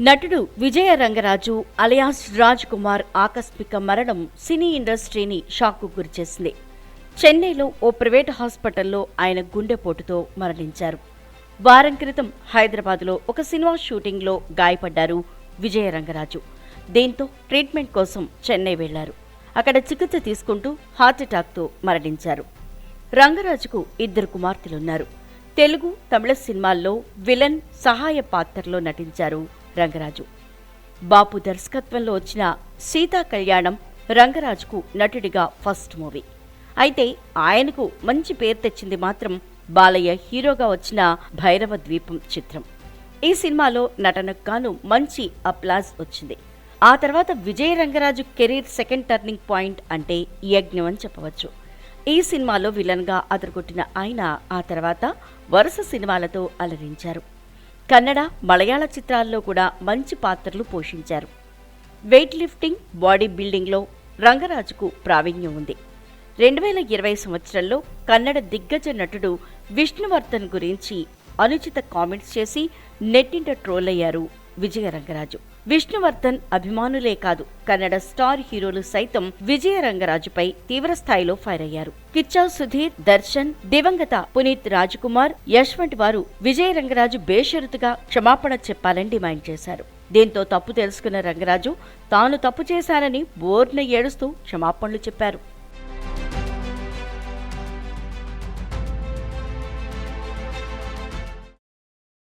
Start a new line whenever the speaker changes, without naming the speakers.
నటుడు విజయ రంగరాజు అలియాస్ రాజ్ కుమార్ ఆకస్మిక మరణం సినీ ఇండస్ట్రీని షాక్కు గురిచేసింది చెన్నైలో ఓ ప్రైవేట్ హాస్పిటల్లో ఆయన గుండెపోటుతో మరణించారు. వారం క్రితం హైదరాబాద్లో ఒక సినిమా షూటింగ్లో గాయపడ్డారు విజయ రంగరాజు. దీంతో ట్రీట్మెంట్ కోసం చెన్నై వెళ్ళారు. అక్కడ చికిత్స తీసుకుంటూ హార్ట్అటాక్తో మరణించారు. రంగరాజుకు ఇద్దరు కుమార్తెలున్నారు. తెలుగు తమిళ సినిమాల్లో విలన్ సహాయ పాత్రలో నటించారు రంగరాజు. బాపు దర్శకత్వంలో వచ్చిన సీతా కళ్యాణం రంగరాజుకు నటుడిగా ఫస్ట్ మూవీ. అయితే ఆయనకు మంచి పేరు తెచ్చింది మాత్రం బాలయ్య హీరోగా వచ్చిన భైరవ ద్వీపం చిత్రం. ఈ సినిమాలో నటనకు గాను మంచి అప్లాజ్ వచ్చింది. ఆ తర్వాత Vijaya Rangaraju career second turning point అంటే యజ్ఞం అని చెప్పవచ్చు. ఈ సినిమాలో విలన్గా అదరగొట్టిన ఆయన ఆ తర్వాత వరుస సినిమాలతో అలరించారు. కన్నడ మలయాళ చిత్రాల్లో కూడా మంచి పాత్రలు పోషించారు. వెయిట్ లిఫ్టింగ్ బాడీ బిల్డింగ్లో రంగరాజుకు ప్రావీణ్యం ఉంది. రెండు వేల ఇరవై సంవత్సరంలో కన్నడ దిగ్గజ నటుడు విష్ణువర్ధన్ గురించి అనుచిత కామెంట్స్ చేసి నెట్టింట ట్రోల్ అయ్యారు. విజయ రంగరాజు విష్ణువర్ధన్ అభిమానులే కాదు కన్నడ స్టార్ హీరోలు సైతం విజయ రంగరాజుపై తీవ్ర స్థాయిలో ఫైర్ అయ్యారు. కిచ్చా సుధీర్ దర్శన్ దివంగత పునీత్ రాజ్కుమార్ యశ్వంత్ వారు విజయ రంగరాజు బేషరతుగా క్షమాపణ చెప్పాలని డిమాండ్ చేశారు. దీంతో తప్పు తెలుసుకున్న రంగరాజు తాను తప్పు చేశానని బోర్న ఏడుస్తూ క్షమాపణలు చెప్పారు.